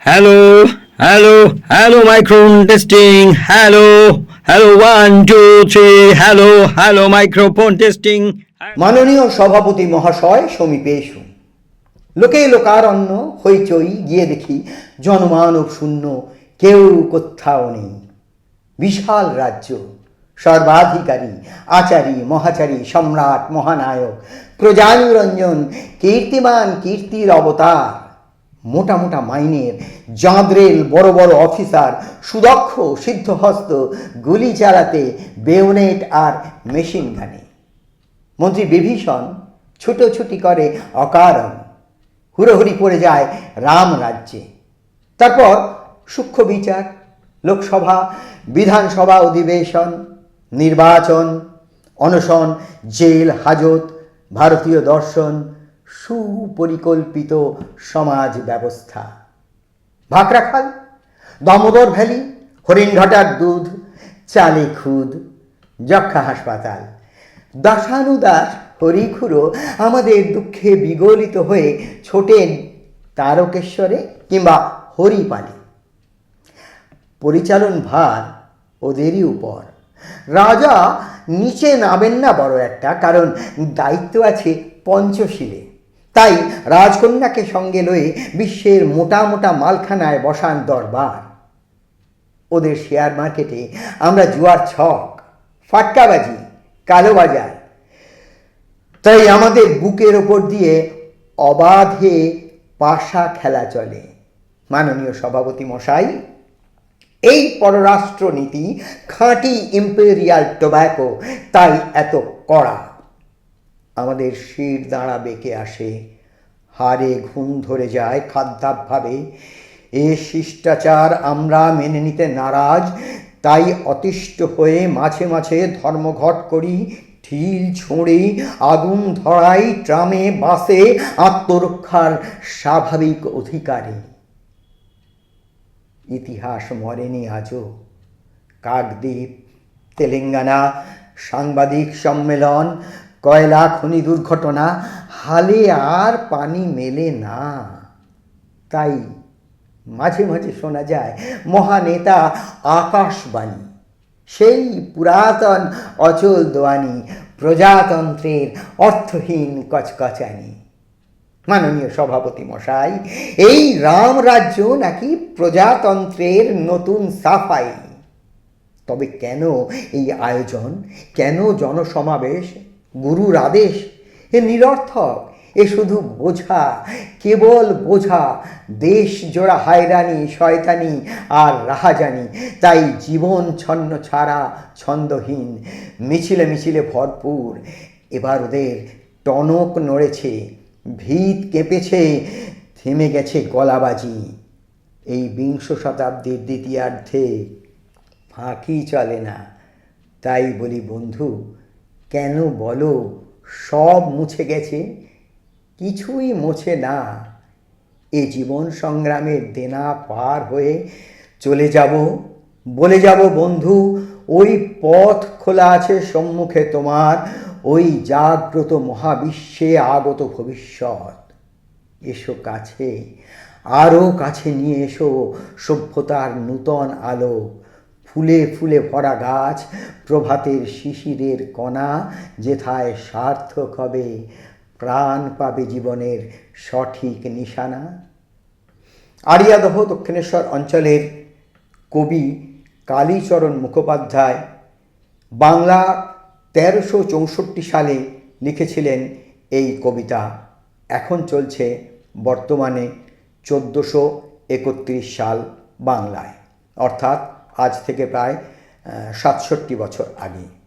Hello hello hello microphone testing hello hello one two three hello hello microphone testing মাননীয় সভাপতি মহাশয় সমীপে এসুন লোকে লোকারণ্য হইচই গিয়ে দেখি, জনমানব শূন্য, কেউ কোথাও নেই। বিশাল রাজ্য, সর্বাধিকারী, আচারী, মহাচারী, সম্রাট, মহানায়ক, প্রজানুরঞ্জন, কীর্তিমান, কীর্তির অবতার। মোটা মোটা মাইনের, জাঁদরেল বড় বড় অফিসার, সুদক্ষ, সিদ্ধহস্ত, গুলি চালাতে, বেওনেট আর মেশিন গানে। মন্ত্রী বিভীষণ ছুটোছুটি করে অকারণ, হুড়োহুড়ি পড়ে যায় রাম রাজ্যে। তারপর সূক্ষ্ম বিচার, লোকসভা, বিধানসভা অধিবেশন, নির্বাচন, অনশন, জেল, হাজত, ভারতীয় দর্শন সুপরিকল্পিত সমাজ ব্যবস্থা। ভাকরাখাল, দামোদর ভ্যালি, হরিণঘাটার দুধ, চালে খুদ, যক্ষা হাসপাতাল। দাসানুদাস হরিখুরো আমাদের দুঃখে বিগলিত হয়ে ছোটেন তারকেশ্বরে কিংবা হরিপালে। পরিচালন ভার ওদেরই উপর। রাজা নিচে নামেন না বড় একটা, কারণ দায়িত্ব আছে পঞ্চশীলে। তাই রাজকন্যাকে সঙ্গে লয়ে বিশ্বের মোটা মোটা মালখানায় বসান দরবার। ওদের শেয়ার মার্কেটে আমরা জুয়ার ছক, ফাটকাবাজি, কালোবাজার। তাই আমাদের বুকের ওপর দিয়ে অবাধে পাশা খেলা চলে। মাননীয় সভাপতি মশাই, এই পররাষ্ট্র নীতি খাঁটি ইম্পেরিয়াল টোব্যাকো তাই এত কড়া। আমাদের শির দাঁড়া বেঁকে আসে। হারে ঘুম ধরে যায় খাদ্যাভাবে। এ শিষ্টাচার আমরা মেনে নিতে নারাজ, তাই অতিষ্ঠ হয়ে মাঝে মাঝে ধর্মঘট করি, ঢিল ছোঁড়ি আগুন ধরাই ট্রামে বাসে আত্মরক্ষার স্বাভাবিক অধিকারী। ইতিহাস মরেনি আজও। কাকদ্বীপ, তেলেঙ্গানা, সাংবাদিক সম্মেলন কয়লা, খনি দুর্ঘটনা, হালে আর পানি মেলে না। তাই মাঝে মাঝে শোনা যায়, মহানেতা আকাশবাণী, সেই পুরাতন অচল দোয়ানি, প্রজাতন্ত্রের অর্থহীন কচকচানি। মাননীয় সভাপতি মশাই, এই রাম রাজ্য নাকি প্রজাতন্ত্রের নতুন সাফাই? তবে কেন এই আয়োজন? কেন জনসমাবেশ? গুরুর আদেশ। এ নিরর্থক, এ শুধু বোঝা, কেবল বোঝা। দেশ জোড়া হায়রানি, শয়তানি আর রাহাজানি। তাই জীবন ছন্ন ছাড়া ছন্দহীন। মিছিলে মিছিলে ভরপুর। এবার ওদের টনক নড়েছে, ভিত কেঁপেছে, থেমে গেছে গলাবাজি। এই বিংশ শতাব্দীর দ্বিতীয়ার্ধে ফাঁকি চলে না। তাই বলি বন্ধু কেন বলো? সব মুছে গেছে। কিছুই মোছে না। এ জীবন সংগ্রামের দেনা পার হয়ে চলে যাব। বলে যাব, বন্ধু, ওই পথ খোলা আছে সম্মুখে তোমার। ওই জাগ্রত মহাবিশ্বে আগত ভবিষ্যৎ। এসো কাছে আরও কাছে নিয়ে এসো সভ্যতার নূতন আলো। ফুলে ফুলে ভরা গাছ, প্রভাতের শিশিরের কণা, যেথায় সার্থক হবে প্রাণ পাবে জীবনের সঠিক নিশানা। আরিয়াদহ দক্ষিণেশ্বর অঞ্চলের কবি কালীচরণ মুখোপাধ্যায় বাংলা তেরোশো চৌষট্টি সালে লিখেছিলেন এই কবিতা। এখন চলছে বর্তমানে চোদ্দোশো একত্রিশ সাল বাংলায়। অর্থাৎ আজ থেকে প্রায় সাতষট্টি বছর আগে।